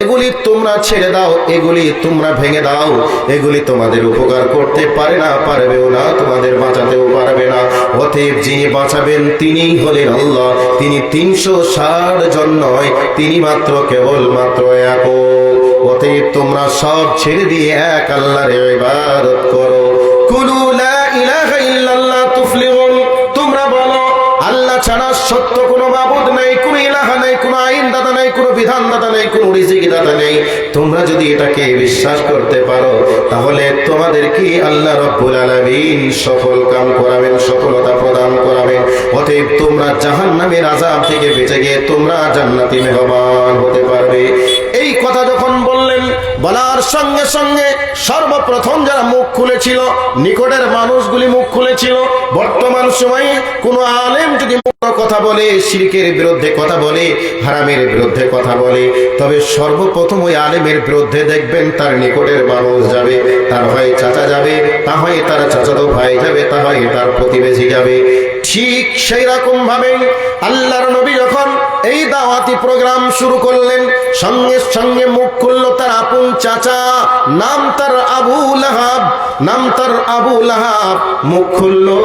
এগুলি তোমরা ছেড়ে দাও, এগুলি তোমরা ভেঙে দাও, এগুলি তোমাদের উপকার করতে পারে না, পারবেও না, তোমাদের বাঁচাতেও পারবে না। অতএব যিনি বাঁচাবেন তিনিই হলেন আল্লাহ। তিনি তিনশো ষাট জন নয়, তিনি মাত্র কেবল মাত্র এক অতএব তোমরা সব ছেড়ে দিয়ে এক আল্লাহর ইবাদত করো। কুলু লা ইলাহা ইল্লাল্লাহ তুফলিহুন, তোমরা বলো, আল্লাহ ছাড়া সত্য কোনো মাবুদ নাই কোনো কোনো বিধানদাতা নেই, কোনো রিজিকদাতা নেই। তোমরা যদি এটাকে বিশ্বাস করতে পারো, তাহলে তোমাদের কি আল্লাহ রব্বুল আলামিন সফল কাম করাবেন, সফলতা প্রদান করাবেন? অতএব তোমরা জাহান্নামের আযাব থেকে বেঁচে গিয়ে তোমরা জান্নাতি মেহমান হতে পারবে। এই কথা বলার সঙ্গে সঙ্গে সর্বপ্রথম যারা মুখ খুলেছিল, নিকটের মানুষগুলি মুখ খুলেছিল, বর্তমান সময়ে কোনো আলেম যদি কথা বলে, শিরকের বিরুদ্ধে কথা বলে, হারামের বিরুদ্ধে কথা বলে, তবে সর্বপ্রথম ওই আলেমের বিরুদ্ধে দেখবেন তার নিকটের মানুষ যাবে, তার হয় চাচা যাবে, তা হয় তার চাচাতো ভাই যাবে, তা হয় তার প্রতিবেশী যাবে। ঠিক সেই রকম ভাবে আল্লাহর নবী যখন এই দাওয়াতি প্রোগ্রাম শুরু করলেন। সঙ্গে সঙ্গে মুখ খুললো তার আপন চাচা। নাম তার আবু লাহাব, নাম তার আবু লাহাব। মুখ খুললো,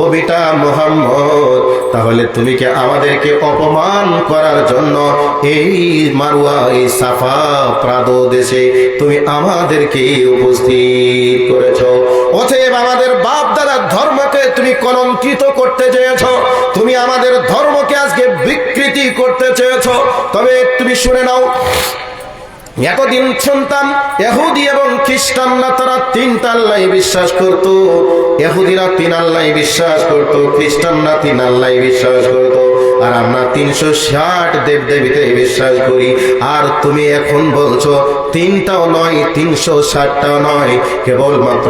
ও বেটা মোহাম্মদ, তাহলে তুমি কি আমাদেরকে অপমান করার জন্য এই মারুয়া, এই সাফা প্রাদ দেশে তুমি আমাদেরকে উপস্থিত করেছ? অতএব আমাদের বাপ দাদার ধর্মকে তুমি কলঙ্কিত করতে চেয়েছ। তুমি আমাদের ধর্মকে আজকে বিকৃতি করতে চেয়েছ, তবে তুমি শুনে নাও। এতদিন শুনতাম এহুদি এবং খ্রিস্টানরা তারা তিনটা আল্লাহ বিশ্বাস করত। এহুদিরা তিন আল্লাহ বিশ্বাস করত, খ্রিস্টানরা তিন আল্লাহ বিশ্বাস করত। আর আমরা তিনশো ষাট দেব দেবীতে বিশ্বাস করি। আর তুমি এখন বলছো, তিনটাও নয়, তিনশো ষাটটাও নয়, কেবলমাত্র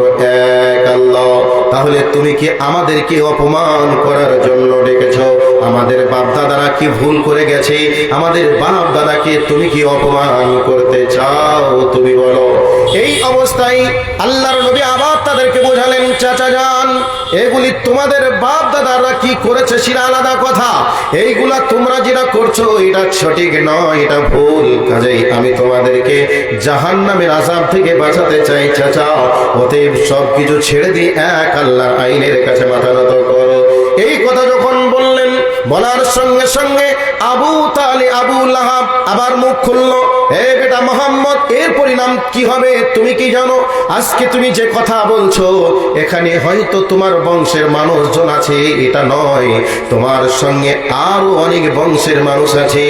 এক আল্লাহ। তাহলে তুমি কি আমাদেরকে অপমান করার জন্য ডেকেছ? আমাদের বাপ দাদারা কি ভুল করে গেছে? আমাদের বাপ দাদাকে তুমি কি অপমান করতে চাও? তুমি বলো। এই অবস্থায় আল্লাহর নবী আবার তাদেরকে বোঝালেন, চাচা যান, এগুলি তোমাদের বাপ দাদারা কি করেছে সেটা আলাদা কথা। এইগুলা তোমরা যেটা করছ, এটা সঠিক নয়, এটা ভুল। কাজেই আমি তোমাদেরকে জাহান নামের আসাম থেকে বাঁচাতে চাই, চাচা। অতএব সব কিছু ছেড়ে দিয়ে এক আল্লাহ আইনের কাছে মাথা নত করো। এই কথা যখন বললেন বলার সঙ্গে সঙ্গে আবু তালে আবু লাহাব আবার মুখ খুললো হে বেটা মোহাম্মদ, এর পরিণাম কি হবে? তুমি কি জানো? আজকে তুমি যে কথা বলছো, এখানে হয়তো তোমার বংশের মানুষজন আছে, এটা নয়। তোমার সঙ্গে আরও অনেক বংশের মানুষ আছে।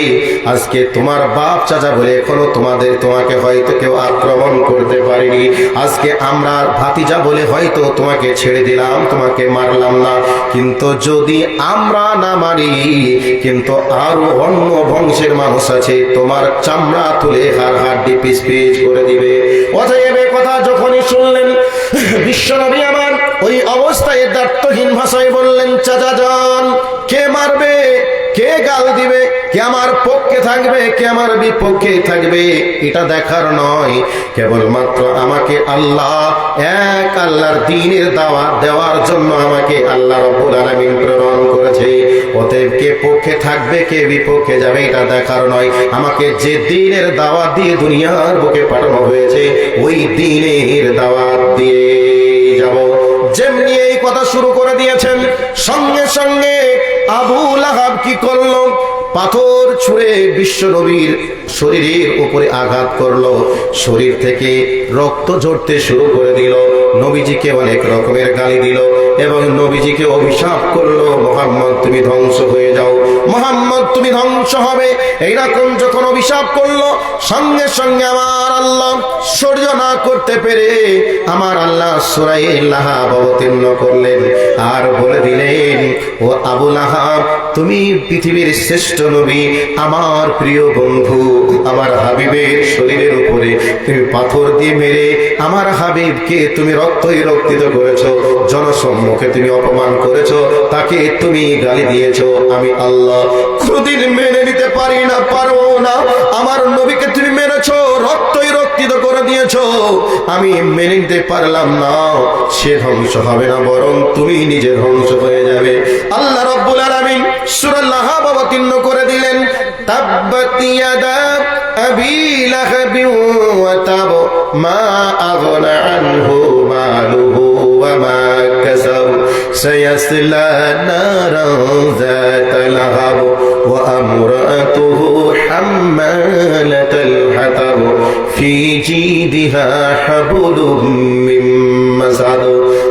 আজকে তোমার বাপ চাচা বলে এখনও তোমাদের তোমাকে হয়তো কেউ আক্রমণ করতে পারেনি। আজকে আমরা ভাতিজা বলে হয়তো তোমাকে ছেড়ে দিলাম, তোমাকে মারলাম না। কিন্তু যদি আমরা না মারি কিন্তু আরও অন্য বংশের মানুষ আছে, তোমার চামড়া তুলে হার হাড্ডি পিস পিস করে দিবে। অতএব কথা যখনই শুনলেন, বিশ্বনবী আমার ওই অবস্থায় দার্থহীন ভাষায় বললেন চাচা যান কে মারবে? কে গাল দিবে? কে আমার পক্ষে থাকবে? কে আমার বিপক্ষে থাকবে? এটা দেখার নয়। কেবলমাত্র আমাকে আল্লাহ, এক আল্লাহর দিনের দাওয়াত দেওয়ার জন্য আমাকে আল্লাহ রব্বুল আলামিন কে পক্ষে থাকবে, কে বিপক্ষে যাবে, এটা দেখার নয়। আমাকে যে দিনের দাওয়াত দিয়ে দুনিয়ার বুকে পাঠানো হয়েছে, ওই দিনের দাওয়াত দিয়ে যাব। যেমনি এই কথা শুরু করে দিয়েছেন, সঙ্গে সঙ্গে আবু লাহাব কি করল? পাথর ছুঁড়ে বিশ্ব নবীর শরীরের উপরে আঘাত করল। শরীর থেকে রক্ত ঝরতে শুরু করে দিল। নবীজিকে অনেক রকমের গালি দিল এবং নবীজিকে অভিশাপ করল, মোহাম্মদ, তুমি ধ্বংস হয়ে যাও। মোহাম্মদ, তুমি ধ্বংস হবে। এইরকম যখন অভিশাপ করল, সঙ্গে সঙ্গে আমার আল্লাহ সহ্য না করতে পেরে আমার আল্লাহ সুরাই অবতীর্ণ করলেন। আর বলে দিলেন, ও আবুল আহাব তুমি পৃথিবীর শ্রেষ্ঠ নবী, আমার প্রিয় বন্ধু, আমার হাবিবের শরীরের উপরে তুমি পাথর দিয়ে মেরে আমার হাবিবকে তুমি রক্তই রক্তিত করেছ, জনসম্মুখে তুমি অপমান করেছ, তাকে তুমি গালি দিয়েছ। আমি আল্লাহ মেনে নিতে পারি না পারো না। আমার নবীকে তুমি পরিবর্তিত করে দিয়েছ। আমি মেনে নিতে পারলাম না। সে ধ্বংস হবে না, বরং তুমি নিজে ধ্বংস হয়ে যাবে। আল্লাহ রব্বুল আমি সুরাল্লাহা অবতীর্ণ করে দিলেন তাব্বাতিয়াদা মা নারা যাতা وامرأته حمالة الحطب في جيدها حبل من مسد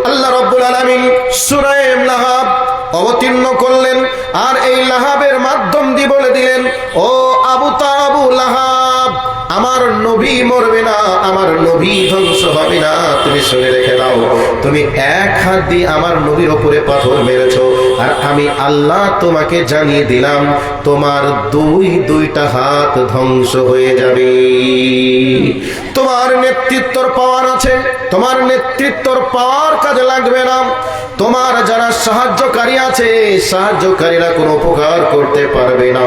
আল্লাহ রাব্বুল আলামিন সূরা লাহাব অবতীর্ণ করলেন আর এই লাহাবের মাধ্যম দিয়ে বলে দিলেন ও আবু তাবু লাহাব আমার নবী মরবে না আমার নবী ধ্বংস হবে না তুমি শুনে রেখে দাও তুমি এক হাত দিয়ে আমার নবীর ওপরে পাথর মেরেছো আর আমি আল্লাহ তোমাকে জানিয়ে দিলাম তোমার দুই দুইটা হাত ধ্বংস হয়ে যাবে। তোমার নেতৃত্বর পাওয়ার আছে, তোমার নেতৃত্বর পাওয়ার কাজে লাগবে না। তোমার যারা সাহায্যকারী আছে, সাহায্যকারীরা কোনো উপকার করতে পারবে না।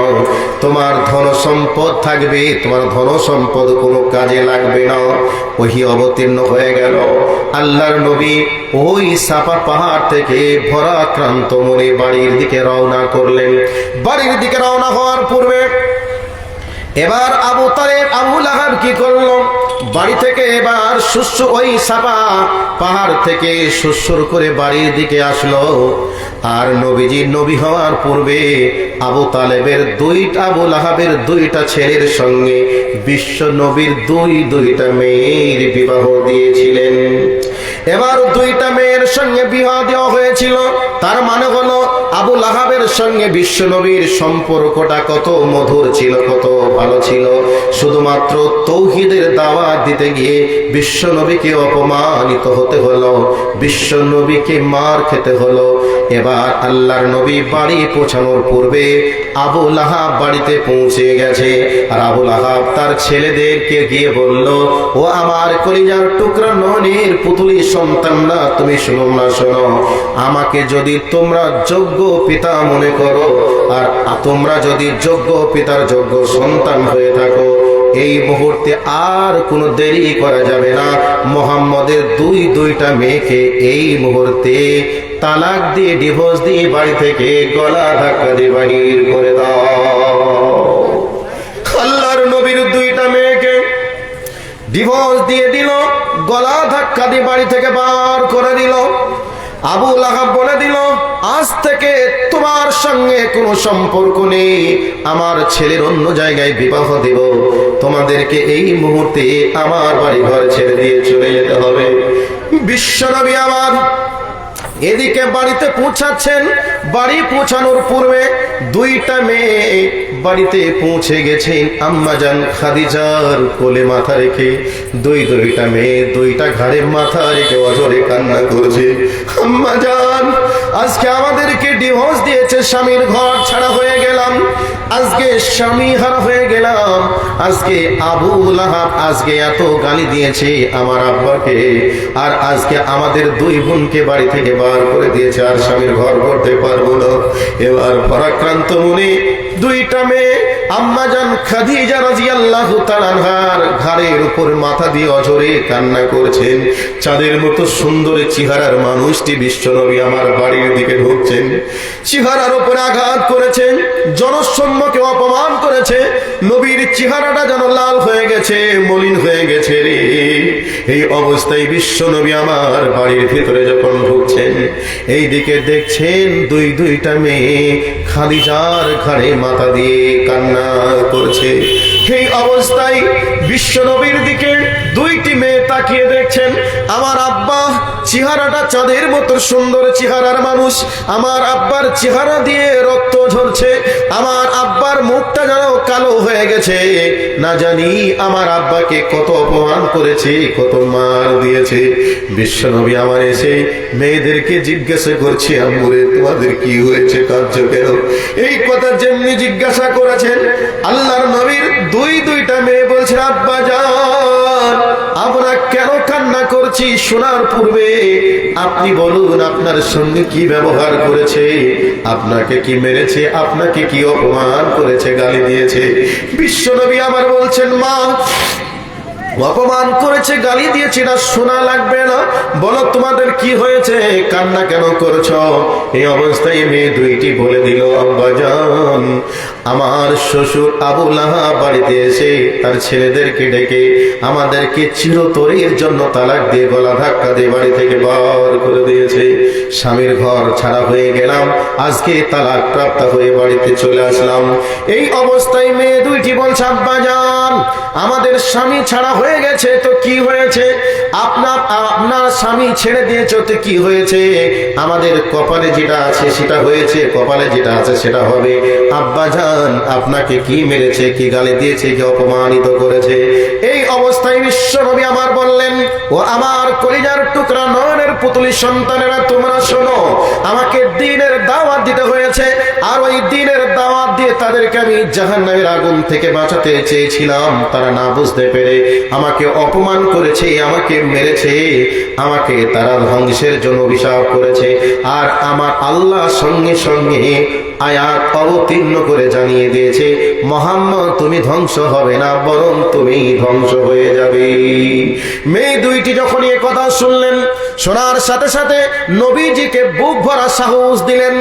তোমার ধন সম্পদ থাকবে, তোমার ধন সম্পদ কোনো কাজে লাগবে না। ওহি অবতীর্ণ হয়ে গেল। আল্লাহর নবী ওই সাপা পাহাড় থেকে ভরাক্রান্ত মনে বাড়ির দিকে রওনা করলেন। বাড়ির দিকে রওনা হওয়ার পূর্বে এবার আবু তালেব আবু লাহাব কি করল? বাড়ি থেকে এবার শস্য ওই সাপা পাহাড় থেকে শস্যর করে বাড়ির দিকে আসলো। আর নবীজি নবী হওয়ার পূর্বে আবু তালেবের দুইটা, আবু লাহাবের দুইটা ছেলের সঙ্গে বিশ্ব নবীর দুই, দুইটা মেয়ের বিবাহ দিয়েছিলেন। এবার দুইটা মেয়ের সঙ্গে বিবাহ দেওয়া হয়েছিল। তার মানে হলো আবু লাহাবের সঙ্গে বিশ্বনবীর সম্পর্কটা কত মধুর ছিল, কত ভালো ছিল। শুধুমাত্র তৌহিদের দাওয়াত দিতে গিয়ে বিশ্বনবীকে অপমানিত হতে হলো, বিশ্বনবীকে মার খেতে হলো এবার আল্লাহর নবী বাড়ি পৌঁছানোর পূর্বে আবু লাহাব বাড়িতে পৌঁছে গেছে। আর আবু লাহাব তার ছেলেদেরকে গিয়ে বলল, ও আমার কলিজার টুকরা ননের পুতুলি সন্তান না তুমি শুনো না, শোনো। আমাকে যদি তোমরা যোগ্য পিতা মনে করো, আর তোমরা যদি যোগ্য পিতার যোগ্য সন্তান হয়ে থাকো, এই মুহূর্তে আর কোনো দেরি করা যাবে না। মোহাম্মদের দুই, দুইটা মেয়েকে এই মুহূর্তে তালাক দিয়ে ডিভোর্স দিয়ে বাড়ি থেকে গলা ধাক্কা দিয়ে বাহির করে দাও। আল্লাহর নবীর দুইটা মেয়েকে ডিভোর্স দিয়ে দিল, গলা ধাক্কা দিয়ে বাড়ি থেকে বার করে দিল, আবু লাহাব বলে দিল, আজ থেকে তোমার সঙ্গে কোনো সম্পর্ক নেই, আমার ছেলের অন্য জায়গায় বিবাহ দেব, তোমাদেরকে এই মুহূর্তে আমার বাড়ি ঘর ছেড়ে দিয়ে চলে যেতে হবে। বিশ্বনবী আমার এদিকে বাড়িতে পৌঁছাচ্ছেন, বাড়ি পৌঁছানোর পূর্বে দুইটা মেয়ে বাড়িতে পৌঁছে গেছেন আম্মাজান খাদিজার কোলে মাথা রেখে, দুই দুইটা মেয়ে দুইটা ঘাড়ে মাথা রেখে অজরে কান্না করছে। আম্মাজান আজকে আমাদেরকে ডিভোর্স দিয়েছে স্বামীর ঘর ছাড়া হয়ে গেলাম। আজকে স্বামী হারা হয়ে গেলাম। আজকে আবু লাহাব আজকে এত গালি দিয়েছে আমার আব্বাকে। আর আজকে আমাদের দুই বোনকে বাড়ি থেকে বার করে দিয়েছে, আর স্বামীর ঘর করতে পারব না। এবার পরাক্রান্ত মনে দুইটা মেয়ে আম্মাজান খাদিজা রাদিয়াল্লাহু তাআলার ঘাড়ের উপর মাথা দিয়ে অঝরে কান্না করছেন। চাঁদের মতো সুন্দর চেহারার মানুষটি বিশ্বনবী আমার বাড়ির দিকে ঢুকছেন। চেহারার উপরে আঘাত করেছেন, জনসম্মুখে অপমান করেছে। নবীর চেহারাটা যেন লাল হয়ে গেছে, মলিন হয়ে গেছে রে। এই অবস্থায় বিশ্বনবী আমার বাড়ির ভিতরে যখন ঢুকছেন এই দিকে দেখছেন দুই দুইটা মেয়ে খালিজার ঘাড়ে মাথা দিয়ে কান্না করছে। সেই অবস্থায় বিশ্বনবীর দিকে দুইটি মেয়ে তাকিয়ে দেখছেন। আমার চেহারাটা চাঁদের মতো সুন্দর চেহারার মানুষ। আমার আব্বার চেহারা দিয়ে রক্ত ঝরছে। আমার আব্বার মুখটা যেন কালো হয়ে গেছে। না জানি আমার আব্বাকে কত অপমান করেছে, কত মার দিয়েছে। বিশ্বনবী আমার এসে মেয়েদেরকে জিজ্ঞাসা করছে, আম্মুরে, তোমাদের কি হয়েছে? কার্য কেন? এই কথা যেমনি জিজ্ঞাসা করেছেন, আল্লাহর নবীর দুই, দুইটা মেয়ে বলছেন, আব্বা, যান। আমরা কেন কান্না করছি শোনার পূর্বে আপনি বলুন, আপনার সঙ্গে কি ব্যবহার করেছে? আপনাকে কি মেরেছে? আপনাকে কি অপমান করেছে? গালি দিয়েছে? বিশ্বনবী আমার বলছেন, মা, অপমান করেছে, গালি দিয়েছে না শোনা লাগবে না। বলো, তোমাদের কি হয়েছে? কান্না কেন করছ? এই অবস্থায় মেয়ে দুইটি বলে দিল আব্বাজান আমার শ্বশুর আবু লাহা বাড়িতে এসে তার ছেলেদেরকে ডেকে আমাদেরকে চিরতরের জন্য তালাক দিয়ে গলা ধাক্কা দিয়ে বাড়ি থেকে বার করে দিয়েছে। স্বামীর ঘর ছাড়া হয়ে গেলাম। আজকে তালাক প্রাপ্ত হয়ে বাড়িতে চলে আসলাম। এই অবস্থায় মেয়ে দুইটি বলছে, আব্বা যান আমাদের স্বামী ছাড়া হয়ে গেছে, তো কি হয়েছে? আপনার আপনার স্বামী ছেড়ে দিয়েছে, তো কি হয়েছে? আমাদের কপালে যেটা আছে সেটা হয়েছে, কপালে যেটা আছে সেটা হবে। আব্বা যান আপনাকে কি মেরেছে, কি গালি দিয়েছে, কি অপমানিত করেছে? এই অবস্থায় বিশ্ব নবী আমার বললেন, ও আমার কলিজার টুকরা নয়নের পুতুলি সন্তানেরা, তোমরা শোনো, আমাকে দিনের দাওয়াত দিতে হয়েছে, আর ওই দিনের দাওয়াত দিয়ে তাদেরকে আমি জাহান্নামের আগুন থেকে বাঁচাতে চেয়েছিলাম। তারা না বুঝতে পেরে আমাকে অপমান করেছে, আমাকে মেরেছে, আমাকে তারা ধ্বংসের জন্য অভিশাপ করেছে, আর আমার আল্লাহ সঙ্গে সঙ্গে আয়াত অবতীর্ণ করে জানিয়ে দিয়েছে, মোহাম্মদ, তুমি ধ্বংস হবে না, বরং তুমি ধ্বংস হয়ে যাবে। মেয়ে দুইটি যখন এ কথা শুনলেন, শোনার সাথে সাথে নবীজিকে বুক ভরা সাহস দিলেন,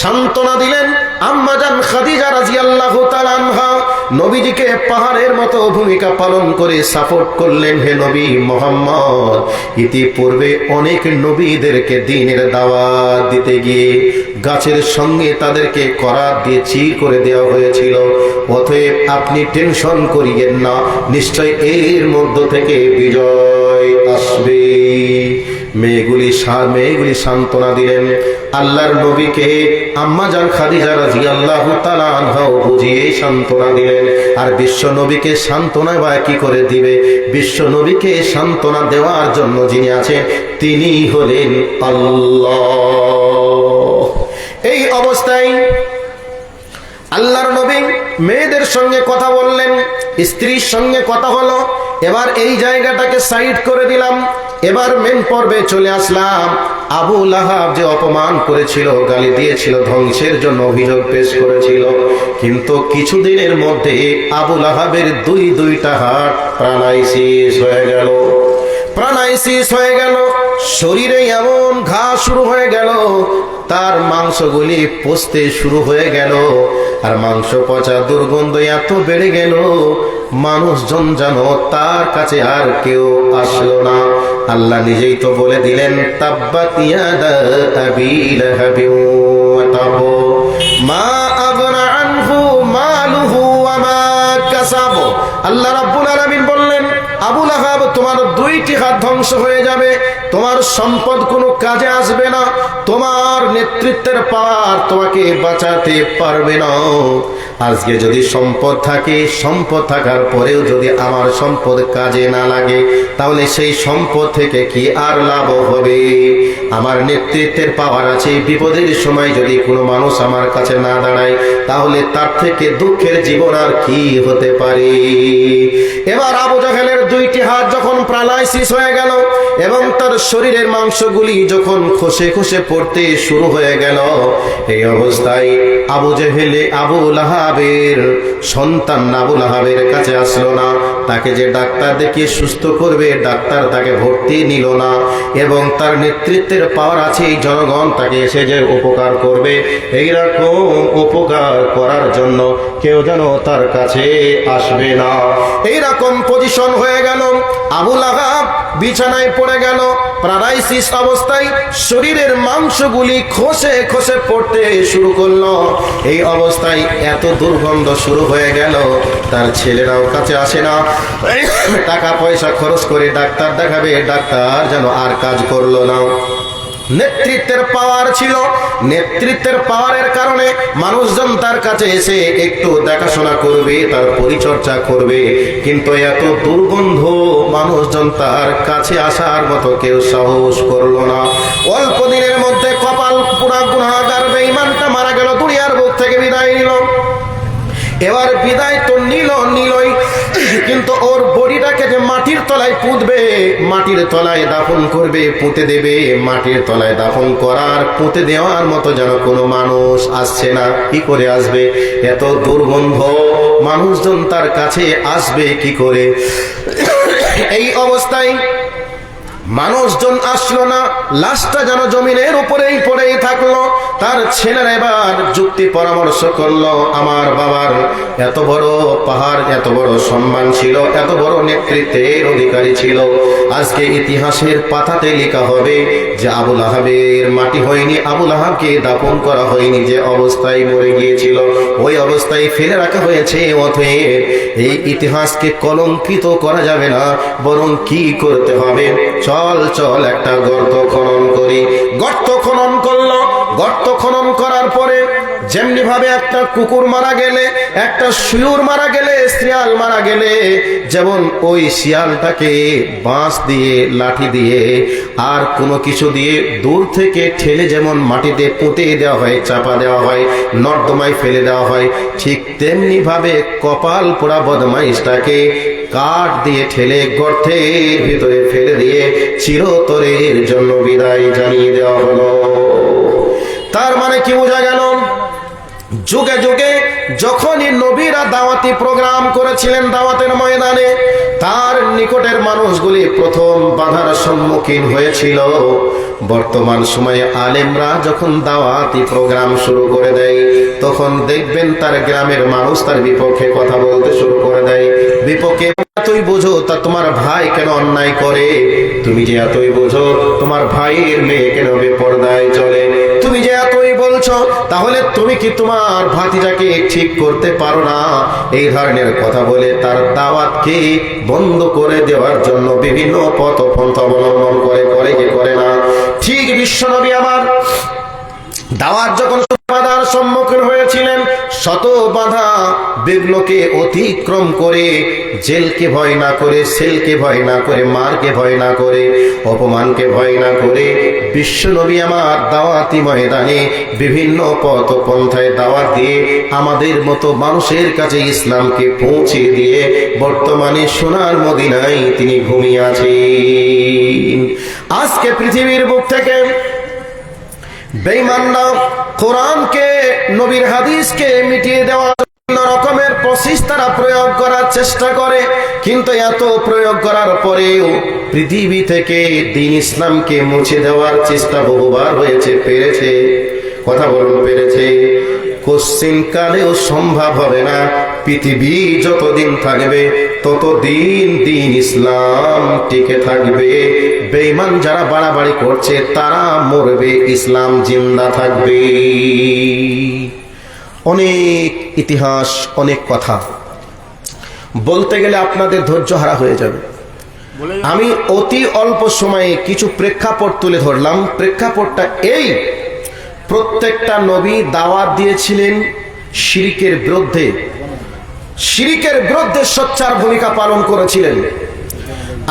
সান্ত্বনা দিলেন। আম্মাজান খাদিজা রাজিয়াল্লাহ তাআলা আনহা নবীজিকে পাহাড়ের মতো ভূমিকা পালন করে সাপোর্ট করলেন হে নবী মোহাম্মদ। ইতিপূর্বে অনেক নবীদেরকে দিনের দাওয়াত দিতে গিয়ে গাছের সঙ্গে তাদেরকে করা দিয়ে চির করে দেওয়া হয়েছিল। অতএব আপনি টেনশন করিয়েন না, নিশ্চয় এর মধ্য থেকে বিজয় আসবে। মেয়েগুলি মেয়েগুলি সান্ত্বনা দিলেন। আল্লাহর নবীকে আম্মা জান খাদিজা তাআলা আনহাও বুঝিয়ে সান্ত্বনা দিলেন। আর বিশ্ব নবীকে সান্ত্বনা বা কি করে দিবে? বিশ্ব নবীকে সান্ত্বনা দেওয়ার জন্য যিনি আছেন, তিনি হলেন আল্লাহ। এই অবস্থায় আল্লাহর নবী মেয়েদের সঙ্গে কথা বললেন, স্ত্রীর সঙ্গে কথা হলো। এবার এই জায়গাটাকে সাইড করে দিলাম। এবার মেন পর্বে চলে আসলাম। আবু লাহাব যে অপমান করেছিল, গালি দিয়েছিল, ধ্বংসের জন্য অভিযোগ পেশ করেছিল। কিন্তু কিছুদিনের মধ্যে আবু লাহাবের দুই দুইটা হাট প্রাণাইসিস হয়ে গেল। প্রাণাইসিস হয়ে গেল। শরীরে এমন ঘা শুরু হয়ে গেল। তার মাংসগুলি পচতে শুরু হয়ে গেল। আর মাংস পচা দুর্গন্ধ এত বেড়ে গেল। মানুষজন যেন তার কাছে আর কেউ আসলো না। আল্লাহ নিজেই তো বলে দিলেন মা আনহু মালুহু কাসাব। আল্লাহ রাব্বুল আলামিন বললেন আবুল দুইটি হাত ধ্বংস হয়ে যাবে। তোমার সম্পদ কোনো কাজে আসবে না। তোমার নেতৃত্বের পাওয়ার তোমাকে বাঁচাতে পারবে না। আজকে যদি সম্পদ থাকে, সম্পদ থাকার পরেও যদি আমার সম্পদ কাজে না লাগে, তাহলে সেই সম্পদ থেকে কি আর লাভ হবে? আমার নেতৃত্বের পাওয়ার আছে। বিপদের সময় যদি কোনো মানুষ আমার কাছে না দাঁড়ায়, তাহলে তার থেকে দুঃখের জীবন আর কি হতে পারে? এবার আবু জাহেলের দুইটি হাত যখন প্রালাইসিস হয়ে গেল এবং তার শরীরের মাংসগুলি যখন খসে খসে পড়তে শুরু হয়ে গেল, এই অবস্থায় আবু জেহেলে আবুল লাহাবের সন্তান আবু লাহাবের কাছে আসলো না। তাকে যে ডাক্তার দেখিয়ে সুস্থ করবে, ডাক্তার তাকে ভর্তি নিল না এবং তার নেতৃত্বের পাওয়ার আছে এই জনগণ তাকে এসে যে উপকার করবে, এইরকম উপকার করার জন্য কেউ যেন তার কাছে আসবে না। এইরকম পজিশন হয়ে গেল আবুল আহাব বিছানায় পড়ে গেল প্যারালাইসিস অবস্থায় শরীরের মাংসগুলি খসে খসে পড়তে শুরু করল। এই অবস্থায় এত দুর্গন্ধ শুরু হয়ে গেল, তার ছেলেরাও কাছে আসে না টাকা পয়সা খরচ করে ডাক্তার দেখাবে, ডাক্তার যেন আর কাজ করল না। নেতৃত্বের পাওয়ার ছিল। নেতৃত্বের পাওয়ারের কারণে মানুষজন তার কাছে এসে একটু দেখাশোনা করবে, তার পরিচর্যা করবে। কিন্তু এত দুর্গন্ধ মানুষজন তার কাছে আসার মতো কেউ সাহস করল না। অল্প দিনের মধ্যে কপাল পুরা গুণাগার বেঈমানটা মারা গেল, দুনিয়ার বুক থেকে বিদায় নিল। এবার বিদায় তো নিল নিলই, কিন্তু ওর বডিটাকে যে মাটির তলায় পুঁতবে, মাটির তলায় দাফন করবে, পুঁতে দেবে। মাটির তলায় দাফন করার, পুঁতে দেওয়ার মতো যেন কোনো মানুষ আসছে না। কি করে আসবে? এত দুর্গন্ধ। মানুষজন তার কাছে আসবে কি করে? এই অবস্থায় মানুষজন আসলো না, লাশটা যেন জমিনের উপরেই পড়েই থাকল। তার ছেলেরা এবার যুক্তি পরামর্শ করল, আমার বাবার এত বড় পাহাড়, এত বড় সম্মান ছিল, এত বড় নেতৃত্বের অধিকারী ছিল। আজকে ইতিহাসের পাতাতে লেখা হবে যে আবুল আহাবের মাটি হয়নি, আবুল আহাবকে দাপন করা হয়নি, যে অবস্থায় মরে গিয়েছিল, ওই অবস্থায় ফেলে রাখা হয়েছে। অতএব এই ইতিহাসকে কলঙ্কিত করা যাবে না, বরং কি করতে হবে? চল চল, একটা গর্ত খনন করি। গর্ত খনন করল। গর্ত খনন করার পরে যেমনি ভাবে একটা কুকুর মারা গেলে, একটা শিউর মারা গেলে শিয়াল মারা গেলে, যেমন ওই শিয়ালটাকে বাঁশ দিয়ে, লাঠি দিয়ে, আর কোনো কিছু দিয়ে দূর থেকে ঠেলে যেমন মাটিতে পুঁতে দেওয়া হয়, চাপা দেওয়া হয়, নর্দমায় ফেলে দেওয়া হয়, ঠিক তেমনি ভাবে কপাল পোড়া বদমাইশটাকে কাঠ দিয়ে ঠেলে গর্তের ভিতরে ফেলে দিয়ে চিরতরের জন্য বিদায় জানিয়ে দেওয়া হলো। তার মানে কি বোঝা গেল? যুগে যুগে যখনই নবীরা দাওয়াতি প্রোগ্রাম করেছিলেন দাওয়াতের ময়দানে, তার নিকটের মানুষগুলি প্রথম বাধার সম্মুখীন হয়েছিল। বর্তমান সময়ে আলেমরা যখন দাওয়াতি প্রোগ্রাম শুরু করে দেয়, তখন দেখবেন তার গ্রামের মানুষ তার বিপক্ষে কথা বলতে শুরু করে দেয়। বিপক্ষে এতই বোঝো তা তোমার ভাই কেন অন্যায় করে? তুমি যে এতই বোঝো তোমার ভাইয়ের মেয়ে কেন বেপর্দায় চলে? তুমি যে এতই বলছো, তাহলে তুমি কি তোমার ভাতিটাকে ঠিক করতে পারো না? এই ধরনের কথা বলে তার দাওয়াতকে বন্ধ করে দেওয়ার জন্য বিভিন্ন পথ পন্থা অবলম্বন করে করে কি করে না? ঠিক বিশ্বনবী আমার দাওয়াত যখন সম্মুখীন হয়েছিলেন শত বাধা বিঘ্নকে অতিক্রম করে, জেলকে ভয় না করে, সেলকে ভয় না করে, মারকে ভয় না করে, অপমানকে ভয় না করে, বিশ্বনবী আমার দাওয়াতি ময়দানে বিভিন্ন পথ পন্থায় দাওয়াত দিয়ে আমাদের মতো মানুষের কাছে ইসলামকে পৌঁছে দিয়ে বর্তমানে সোনার মদিনায় তিনি ঘুমিয়ে আছেন। আজকে পৃথিবীর বুক থেকে বেঈমানরা কোরআনকে, নবীর হাদিসকে মিটিয়ে দেওয়ার জন্য রকমের প্রসেস তারা প্রয়োগ করার চেষ্টা করে, কিন্তু এত প্রয়োগ করার পরেও পৃথিবী থেকে দিন ইসলামকে মুছে দেওয়ার চেষ্টা বহুবার হয়েছে, পেরেছে। কথা বলুন, পেরেছে। কোশ্চিন কালেও সম্ভব হবে না, পৃথিবী যতদিন থাকবে ততদিন দিন ইসলাম টিকে থাকবে। বেঈমান যারা বাড়াবাড়ি করছে, তারা মরবে, ইসলাম জিন্দা থাকবে। অনেক ইতিহাস, অনেক কথা। বলতে গেলে আপনাদের ধৈর্য হারা হয়ে যাবে। আমি অতি অল্প সময়ে কিছু প্রেক্ষাপট তুলে ধরলাম। প্রেক্ষাপটটা এই, প্রত্যেকটা নবী দাওয়াত দিয়েছিলেন শিরিকের বিরুদ্ধে। শিরিকের বিরুদ্ধে সোচ্চার ভূমিকা পালন করেছিলেন।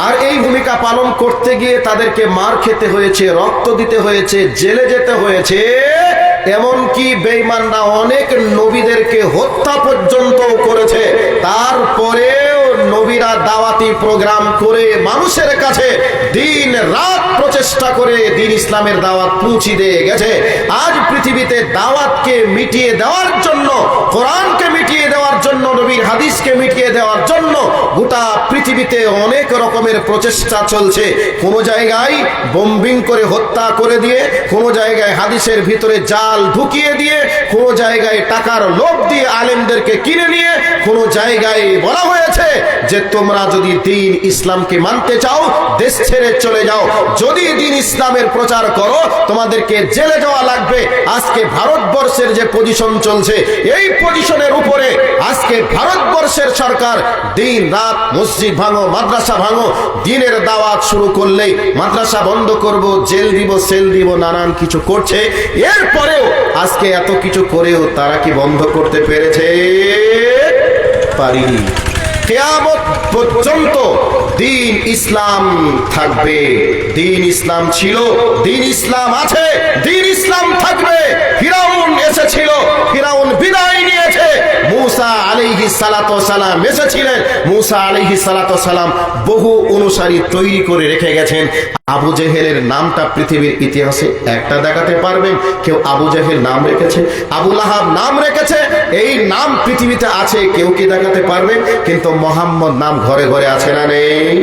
আর এই ভূমিকা পালন করতে গিয়ে তাদেরকে মার খেতে হয়েছে, রক্ত দিতে হয়েছে, জেলে যেতে হয়েছে। এমনকি বেঈমানরা অনেক নবীদেরকে হত্যা পর্যন্ত করেছে। তারপরেও নবীরা দাওয়াতি প্রোগ্রাম করে মানুষের কাছে দিন রাত প্রচেষ্টা করে দিন ইসলামের দাওয়াত পৌঁছে দিয়ে গেছে। আজ পৃথিবীতে দাওয়াতকে মিটিয়ে দেওয়ার জন্য কোরআনকে মিটিয়ে দেওয়ার জন্য, নবীর হাদিসকে মিটিয়ে দেওয়ার জন্য গোটা পৃথিবীতে অনেক রকমের প্রচেষ্টা চলছে। কোন জায়গায় বোম্বিং করে হত্যা করে দিয়ে, কোন জায়গায় হাদিসের ভিতরে জাল ঢুকিয়ে দিয়ে, কোন জায়গায় টাকার লোভ দিয়ে আলেমদেরকে কিনে নিয়ে, কোন জায়গায় বলা হয়েছে যে তোমরা যদি দিন ইসলামকে মানতে চাও, দেশ ছেড়ে চলে যাও। যদি দিন ইসলামের প্রচার করো, তোমাদেরকে জেলে যাওয়া লাগবে। আজকে ভারতবর্ষের যে পজিশন চলছে, এই পজিশনের উপরে আজকে ভারতবর্ষের সরকার দিন রাত মসজিদ ভাঙো, মাদ্রাসা ভাঙো, দিনের দাওয়াত শুরু করলেই মাদ্রাসা বন্ধ করব, জেল দিব, সেল দিব, নানান কিছু করছে। এরপরেও আজকে এত কিছু করেও তারা কি বন্ধ করতে পেরেছে? পারিনি। কেয়ামত পর্যন্ত দিন ইসলাম থাকবে। দিন ইসলাম ছিল, দিন ইসলাম আছে, দিন ইসলাম থাকবে। ফিরাউন এসেছিল, ফিরাউন বিদায় বহু অনুসারী তৈরি করে রেখে গেছেন। আবু জেহেলের নামটা পৃথিবীর ইতিহাসে একটা দেখাতে পারবেন। কেউ আবু জেহেল নাম রেখেছে, আবু নাম রেখেছে, এই নাম পৃথিবীতে আছে, কেউ কি দেখাতে পারবেন কিন্তু মোহাম্মদ নাম ঘরে ঘরে আছে না নেই।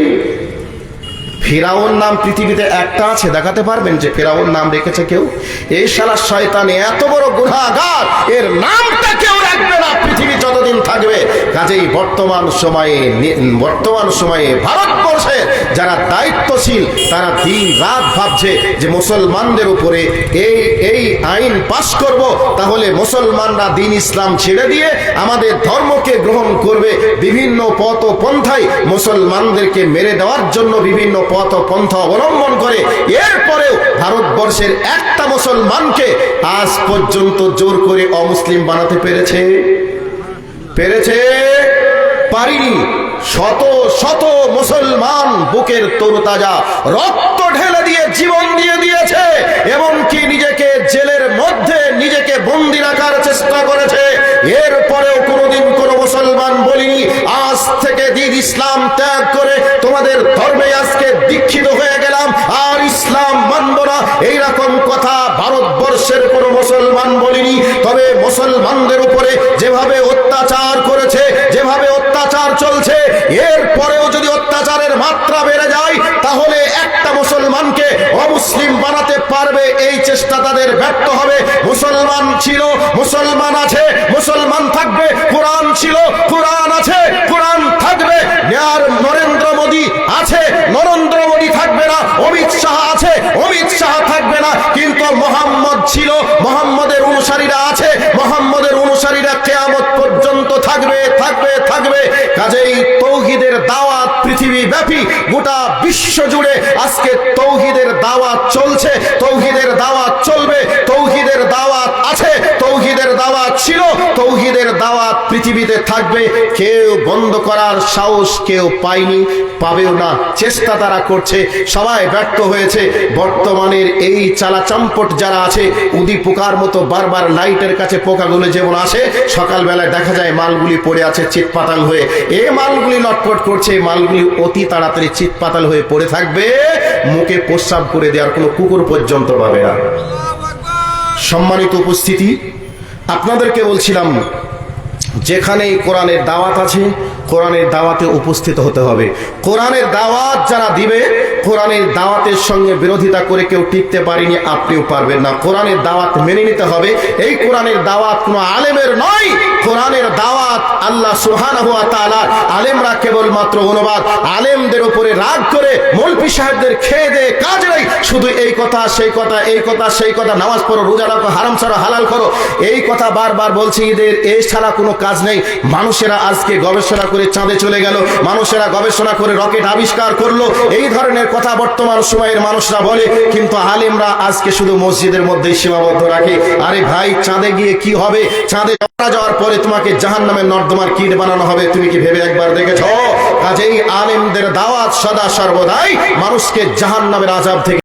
ফেরাউন নাম পৃথিবীতে একটা আছে, দেখাতে পারবেন যে ফেরাউন নাম রেখেছে কেউ? এই শালা শয়তান এত বড় এর নামটা কেউ থাকবে। কাজেই বর্তমান সময়ে বর্তমান সময়ে ভারতবর্ষে যারা দায়িত্বশীল, তারা দিন রাত ভাবছে যে মুসলমানদের উপরে এই এই আইন পাশ করব। তাহলে মুসলমানরা দিন ইসলাম ছেড়ে দিয়ে আমাদের ধর্মকে গ্রহণ করবে। বিভিন্ন পথ ও পন্থায় মুসলমানদেরকে মেরে দেওয়ার জন্য বিভিন্ন পথ ও পন্থা অবলম্বন করে। এরপরেও ভারতবর্ষের একটা মুসলমানকে আজ পর্যন্ত জোর করে অমুসলিম বানাতে পেরেছে। পেরেছে পারিনি। শত শত মুসলমান বুকের তরুতাজা রক্ত ঢেলে দিয়ে জীবন দিয়ে দিয়েছে, এমনকি নিজেকে জেলের মধ্যে নিজেকে বন্দি রাখার চেষ্টা করেছে। এরপরেও কোনোদিন কোনো মুসলমান বলিনি, আজ থেকে দিন ইসলাম ত্যাগ করে তোমাদের ধর্মে আজকে দীক্ষিত হয়ে গেলাম, আর ইসলাম মানব এইরকম কথা ভারতবর্ষের কোনো মুসলমান বলিনি। তবে মুসলমানদের উপরে যেভাবে অত্যাচার করেছে, যেভাবে অত্যাচার চলছে, এরপরেও যদি অত্যাচারের মাত্রা বেড়ে যায়, তাহলে একটা মুসলমানকে অমুসলিম বানাতে পারবে, এই চেষ্টা তাদের ব্যর্থ হবে। মুসলমান ছিল, মুসলমান আছে, মুসলমান থাকবে, কোরআন ছিল, কোরআন আছে, কোরআন আর নরেন্দ্র মোদী আছে? নরেন্দ্র মোদী থাকবে না, অমিত শাহ আছে, অমিত শাহ থাকবে না, কিন্তু মোহাম্মদ ছিল, মোহাম্মদের অনুসারীরা আছে, মোহাম্মদের অনুসারীরা কেয়ামত পর্যন্ত থাকবে থাকবে থাকবে। কাজেই তৌহিদের দাওয়াত পৃথিবী ব্যাপী গোটা বিশ্ব জুড়ে আজকে তৌহিদের দাওয়াত চলছে, তৌহিদের দাওয়াত চলবে, তৌহিদের দাওয়াত পৃথিবীতে থাকবে, কেউ বন্ধ করার সাহস কেউ পায়নি, পাবেও না। চেষ্টা তারা করছে, সবাই ব্যর্থ হয়েছে। বর্তমানের এই চালা চম্পট যারা আছে, উদি পোকার মতো বারবার লাইটের কাছে পোকাগুলো যেমন আসে, সকালবেলায় দেখা যায় মালগুলি পড়ে আছে চিৎপাতাল হয়ে। এ মালগুলি লটপট করছে, মালগুলি অতি তাড়াতাড়ি চিৎপাতাল হয়ে পড়ে থাকবে। মুখে প্রস্রাব করে দেওয়ার কোনো কুকুর পর্যন্ত পাবে না। সম্মানিত উপস্থিতি, আপনাদেরকে বলছিলাম যেখানেই কোরআনের দাওয়াত আছে কোরআনের দাওয়াতে উপস্থিত হতে হবে। কোরআনের দাওয়াত যারা দিবে কোরআনের দাওয়াতের সঙ্গে বিরোধিতা করে কেউ টিকতে পারেনি, আপনিও পারবেন না। কোরআনের দাওয়াত মেনে নিতে হবে। এই কোরআনের দাওয়াত কোনো আলেমের নয়। কোরআনের দাওয়াত আল্লাহ সুহান হুয়া তাআলা, আলেমরা কেবলমাত্র অনুবাদ। আলেমদের উপরে রাগ করে মৌলপি সাহেবদের খেয়ে দে, কাজ নেই। শুধু এই কথা, সেই কথা, এই কথা, সেই কথা, নামাজ পড়ো, রোজা রাখো, হারাম ছাড়া, হালাল করো। এই কথা বারবার বলছি, এদের এই ছাড়া কোনো কাজ নেই। মানুষেরা আজকে গবেষণা করে চাঁদে চলে গেল। মানুষেরা গবেষণা করে রকেট আবিষ্কার করল। এই ধরনের কথা বর্তমান সময়ের মানুষরা বলে, কিন্তু আলেমরা আজকে শুধু মসজিদের মধ্যেই সীমাবদ্ধ রাখে। আরে ভাই, চাঁদে গিয়ে কি হবে? চাঁদে যাওয়ার পরে তোমাকে জাহান নামের নর্দমার কিট বানানো হবে, তুমি কি ভেবে একবার দেখেছ? কাজেই আলেমদের দাওয়াত সদা সর্বদাই মানুষকে জাহান নামের আজাব থেকে